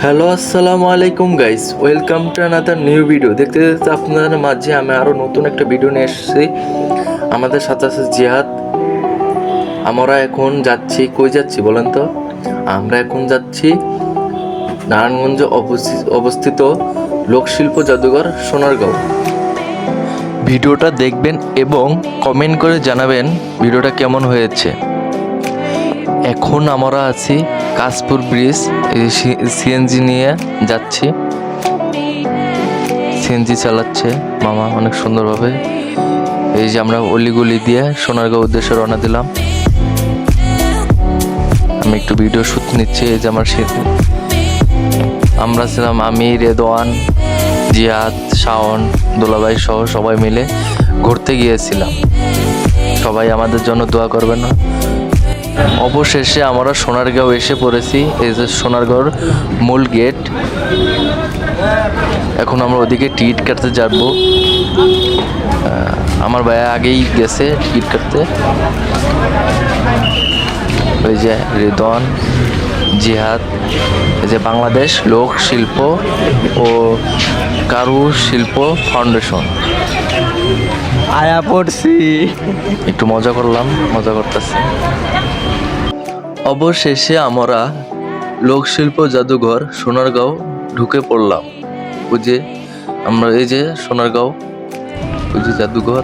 Hello, আসসালামু আলাইকুম guys welcome to another new video দেখতে দেখতে আপনাদের মাঝে আমি আরও নতুন একটা ভিডিও নিয়ে এসেছি। আমাদের সাথে আছে জিহাদ। আমরা এখন যাচ্ছি, কই যাচ্ছি বলেন তো? আমরা এখন যাচ্ছি নারায়ণগঞ্জে অবস্থি- অবস্থিত লোকশিল্প জাদুঘর, সোনারগাঁও। ভিডিওটা দেখবেন এবং কমেন্ট করে জানাবেন ভিডিওটা কেমন হয়েছে। এখন আমরা আছি কাশপুর ব্রিজ সিএনজি নিয়ে যাচ্ছি। সিএনজি চালাচ্ছে মামা অনেক সুন্দরভাবে। এই যে আমরা অলিগুলি দিয়ে সোনারগাঁও উদ্দেশ্যে রওনা দিলাম। আমি একটু ভিডিও শুট নিচ্ছি, এই যে আমার আমরা ছিলাম আমি রেদওয়ান জিয়াদ, শাওন, দুলাভাই সহ সবাই মিলে ঘুরতে গিয়েছিলাম। সবাই আমাদের জন্য দোয়া করবেন না। অবশেষে আমরা সোনারগাঁও এসে পড়েছি এই যে সোনারগাঁওর মূল গেট। এখন আমরা ওদিকে টিকিট কাটতে যাব। আমার ভাইয়া আগেই গেছে টিকিট কাটতে। ওই যে রিদন জিহাদ এই যে বাংলাদেশ লোক শিল্প ও কারু শিল্প ফাউন্ডেশন। আয়া পড়ছি। একটু মজা করলাম মজা করতেছি। অবশেষে আমরা লোকশিল্প জাদুঘর সোনারগাঁও ঢুকে পড়লাম। বুঝে আমরা এই যে সোনারগাঁও, ওই যে জাদুঘর।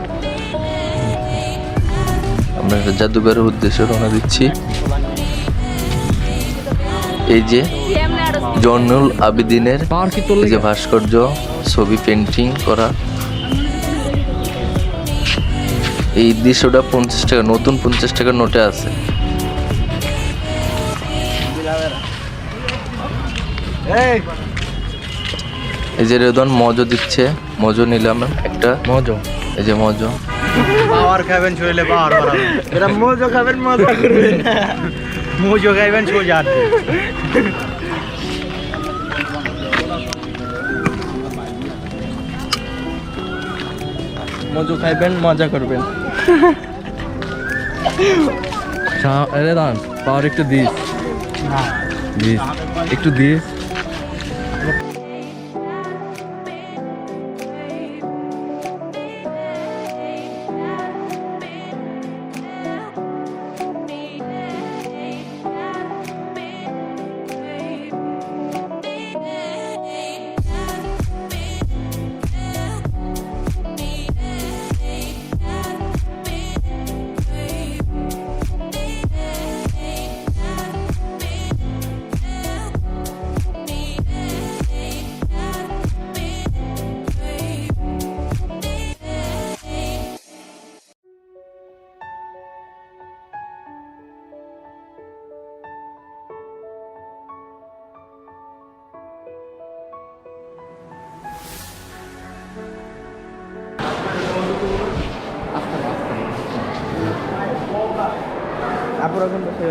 আমরা জাদুঘরের উদ্দেশ্যে রওনা দিচ্ছি। এই যে জয়নুল আবেদিনের যে ভাস্কর্য, ছবি পেন্টিং করা। এই দৃশ্যটা পঞ্চাশ টাকা, নতুন পঞ্চাশ টাকার নোটে আছে। এই। এই যে রেদন মজো দিচ্ছে। মজো নিলাম একটা। মজো। এই যে মজো। পাওয়ার খাবেন শরীরে পাওয়ার বাড়াবেন এরা মজো খাবেন মজা করবেন। মুজো খাইবেন সোজা মজো খাইবেন মজা করবেন। আরে দান পাওয়ার একটু দিস। দিস। একটু দিস। এখন বসে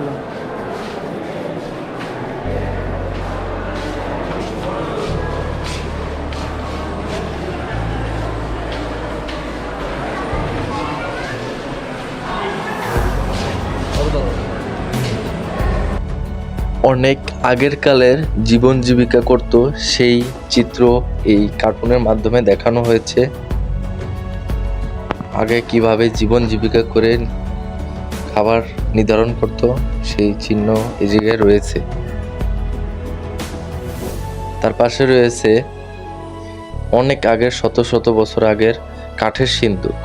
অনেক আগের কালের জীবন জীবিকা করত সেই চিত্র এই কার্টুনের মাধ্যমে দেখানো হয়েছে। আগে কীভাবে জীবন জীবিকা করে খাবার নির্ধারণ করত, সেই চিহ্ন এই জায়গায় রয়েছে। তার পাশে রয়েছে অনেক আগের, শত শত বছর আগের কাঠের সিন্দুক।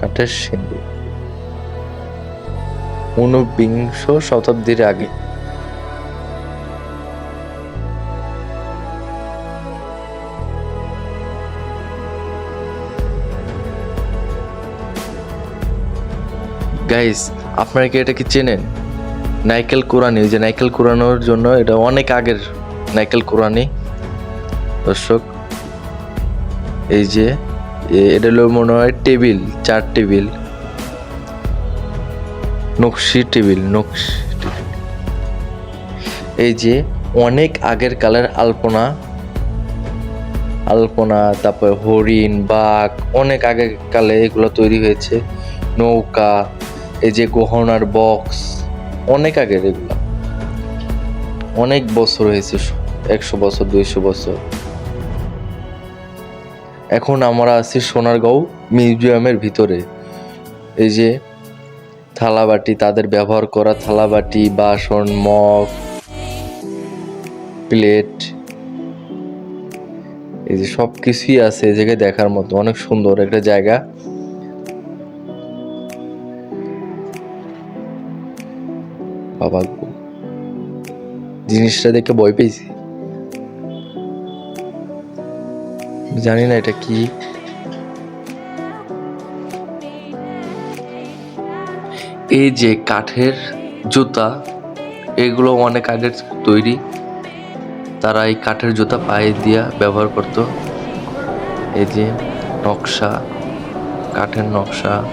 কাঠের সিন্দুক। ঊনবিংশ শতাব্দীর আগে গাইস আপনারা কি এটা কি চেনেন? নাইকেল কোরআনি যে নাইকেল কোরআনোর জন্য এটা অনেক আগের নাইকেল কোরআনি। দর্শক, এই যে এটা হলো মনে হয় টেবিল, চার টেবিল। নকশি টেবিল, নকশি এই যে, অনেক আগের কালের আলপনা। আলপনা, তারপর হরিণ, বাঘ, অনেক আগের কালে এগুলো তৈরি হয়েছে। নৌকা এই যে গহনার বক্স অনেক আগের এগুলো অনেক বছর হয়েছে, একশো বছর, দুইশো বছর। এখন আমরা আছি সোনারগাঁও মিউজিয়ামের ভিতরে। এই যে থালাবাটি, তাদের ব্যবহার করা থালাবাটি, বাসন, মগ, প্লেট। এই যে সব কিছুই আছে এই জায়গায় দেখার মতো। অনেক সুন্দর একটা জায়গা। বাবা গো। জিনিসটা দেখে ভয় পেয়েছি। জানি না এটা কি। এই যে কাঠের জুতা, এগুলো অনেক আগের তৈরি। তারা এই কাঠের জুতা পায়ে দিয়া ব্যবহার করত। এই যে নকশা, কাঠের নকশা।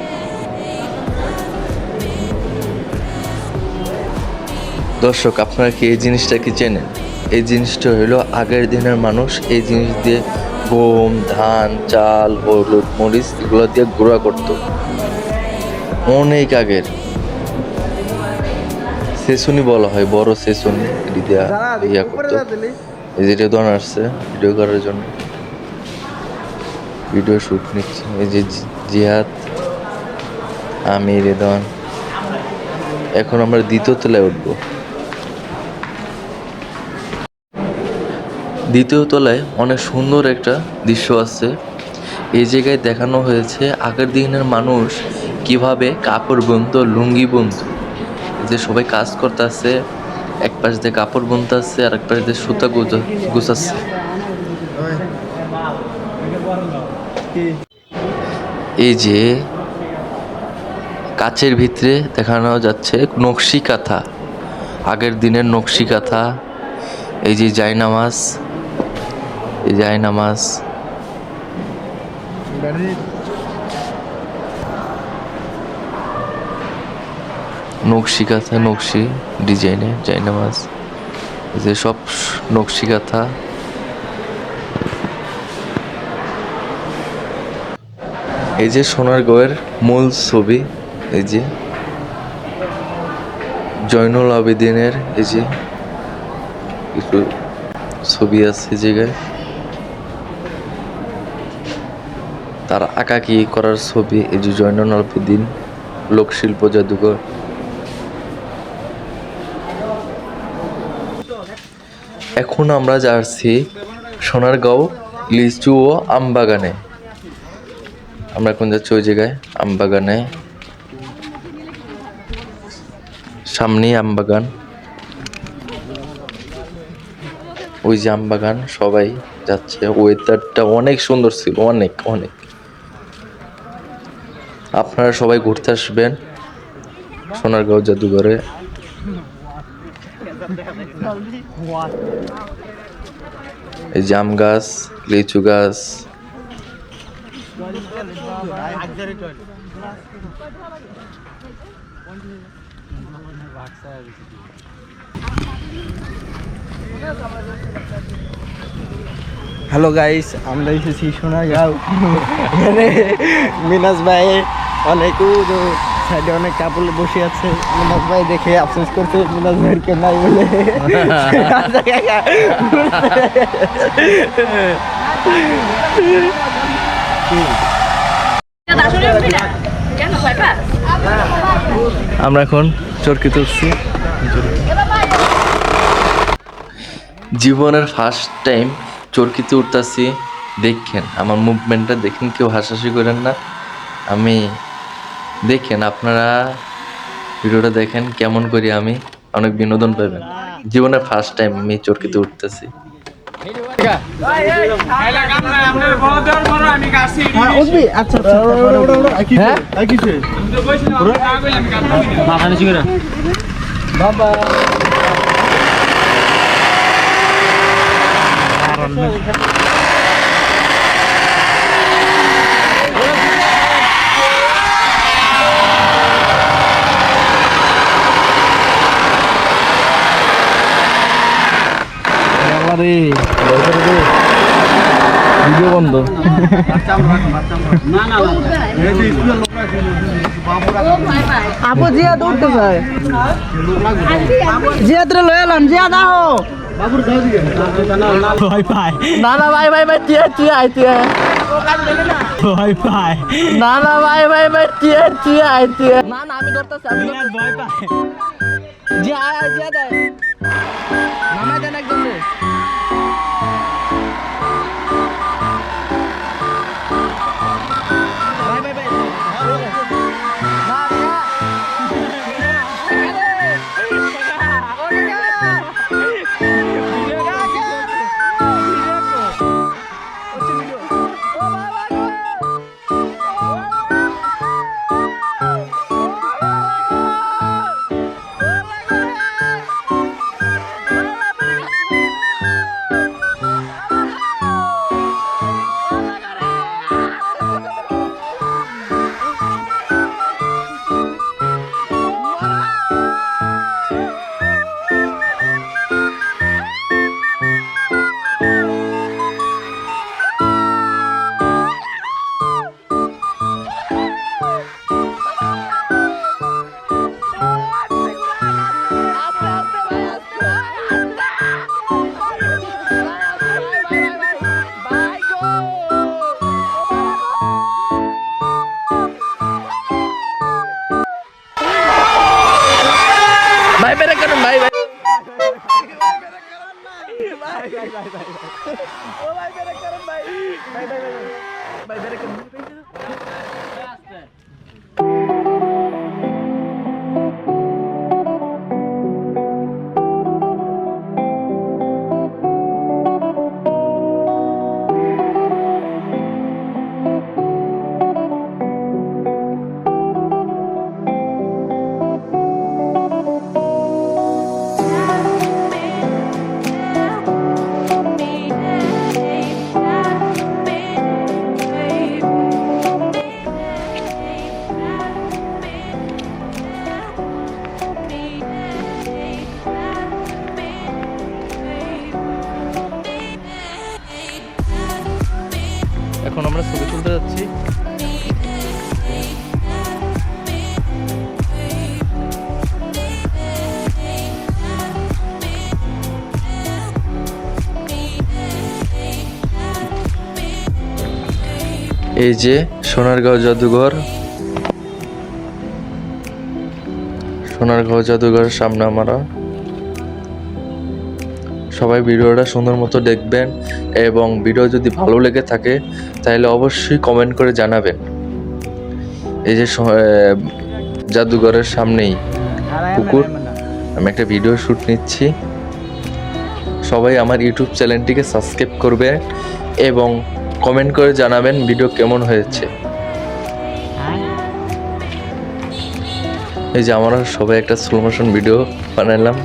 দর্শক আপনারা কি এই জিনিসটা কি চেনেন? এই জিনিসটা হলো আগের দিনের মানুষ এই জিনিস দিয়ে গম ধান চাল হলুদ মরিচ এগুলো দিয়ে গুঁড়া করতো। অনেক আগের। সেসুনি বলা হয় বড় সেসুনি। ইয়া করতো। এই যে রেদন আসছে ভিডিও করার জন্য। ভিডিও শ্যুট নিচ্ছে। এই যে জিহাদ আমি রেদন এখন আমরা দ্বিতীয় তলায় উঠবো। দ্বিতীয় তলায় অনেক সুন্দর একটা দৃশ্য আছে। এই জায়গায় দেখানো হয়েছে আগের দিনের মানুষ কীভাবে কাপড় বুনতো, লুঙ্গি বুনতো। যে সবাই কাজ করতেছে, এক পাশ দিয়ে কাপড় বুনতেছে আর এক পাশ দিয়ে সুতা গুছাচ্ছে। এই যে কাচের ভিতরে দেখানো যাচ্ছে নকশি কাঁথা। আগের দিনের নকশি কাঁথা, এই যে জায়নামাজ। এই জায়নামাজ নকশি কাঁথা নকশি, ডিজাইনে জায়নামাজ এই যে সব নকশি কাঁথা এই যে সোনার সোনারগাঁওয়ের মূল ছবি, এই যে। জয়নুল আবেদিনের এই যে কিছু ছবি আছে জায়গায়। তার আঁকাকি করার ছবি এই যে জয়নুল আবেদিন লোকশিল্প জাদুঘর। এখন আমরা যাচ্ছি সোনারগাঁও লিচু ও আমবাগানে আমরা এখন যাচ্ছি ওই জায়গায় আমবাগানে সামনেই আমবাগান ওই যে আমবাগান সবাই যাচ্ছে। ওয়েদারটা অনেক সুন্দর ছিল, অনেক অনেক। আপনারা সবাই ঘুরতে আসবেন সোনারগাঁও জাদুঘরে। এই জাম গাছ, লিচু গাছ। হ্যালো গাইস আমরা এসেছি সোনারগাঁও। এখানে মিনাজ ভাই অনেক সাইডে অনেক কাপড় বসে আছে। মিনাজ ভাই দেখে আফসোস করছে মিনাজ ভাইয়ের কেউ নাই বলে। আমরা এখন চরকি তুলছি জীবনের ফার্স্ট টাইম চরকিতে উঠতাছি দেখেন আমার মুভমেন্টটা দেখেন কেউ হাসাহাসি করেন না। আমি দেখেন আপনারা ভিডিওটা দেখেন কেমন করি আমি। অনেক বিনোদন পাবেন। জীবনের ফার্স্ট টাইম আমি চরকিতে উঠতেছি। আচ্ছা হ্যাঁ? বাবা। রে ভিডিও বন্ধ আপু জিয়াদ উঠতে চায় জিয়াদ রে লয়ে এলাম জিয়াদ আহো ভয় পায় না না ভাই ভাই ভাই টিয়া টিয়া আই টিয়া ভয় পায় না না ভাই ভাই ভাই টিয়া টিয়া আই টিয়া না না আমি ধরতেছি আমি মিনাজ ভয় পায় জিয়া আয় জিয়া দে নামাই দেন একজন এখন আমরা যাচ্ছি। এই যে সোনারগাঁও জাদুঘর। সোনারগাঁও জাদুঘরের সামনে আমরা সবাই ভিডিওটা সুন্দর মতো দেখবেন এবং ভিডিও যদি ভালো লেগে থাকে, তাহলে অবশ্যই কমেন্ট করে জানাবেন। এই যে জাদুঘরের সামনেই পুকুর। আমি একটা ভিডিও শ্যুট নিচ্ছি। সবাই আমার ইউটিউব চ্যানেলটিকে সাবস্ক্রাইব করবে এবং কমেন্ট করে জানাবেন ভিডিও কেমন হয়েছে। এই যে আমরা সবাই একটা স্লো মোশন ভিডিও বানালাম।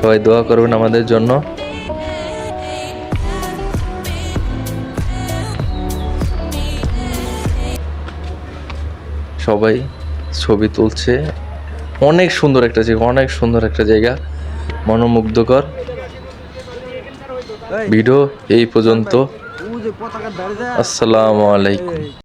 সবাই দোয়া করবেন আমাদের জন্য। সবাই ছবি তুলছে। অনেক সুন্দর একটা জায়গা অনেক সুন্দর একটা জায়গা। মনোমুগ্ধকর। ভিডিও এই পর্যন্ত। আসসালামু আলাইকুম।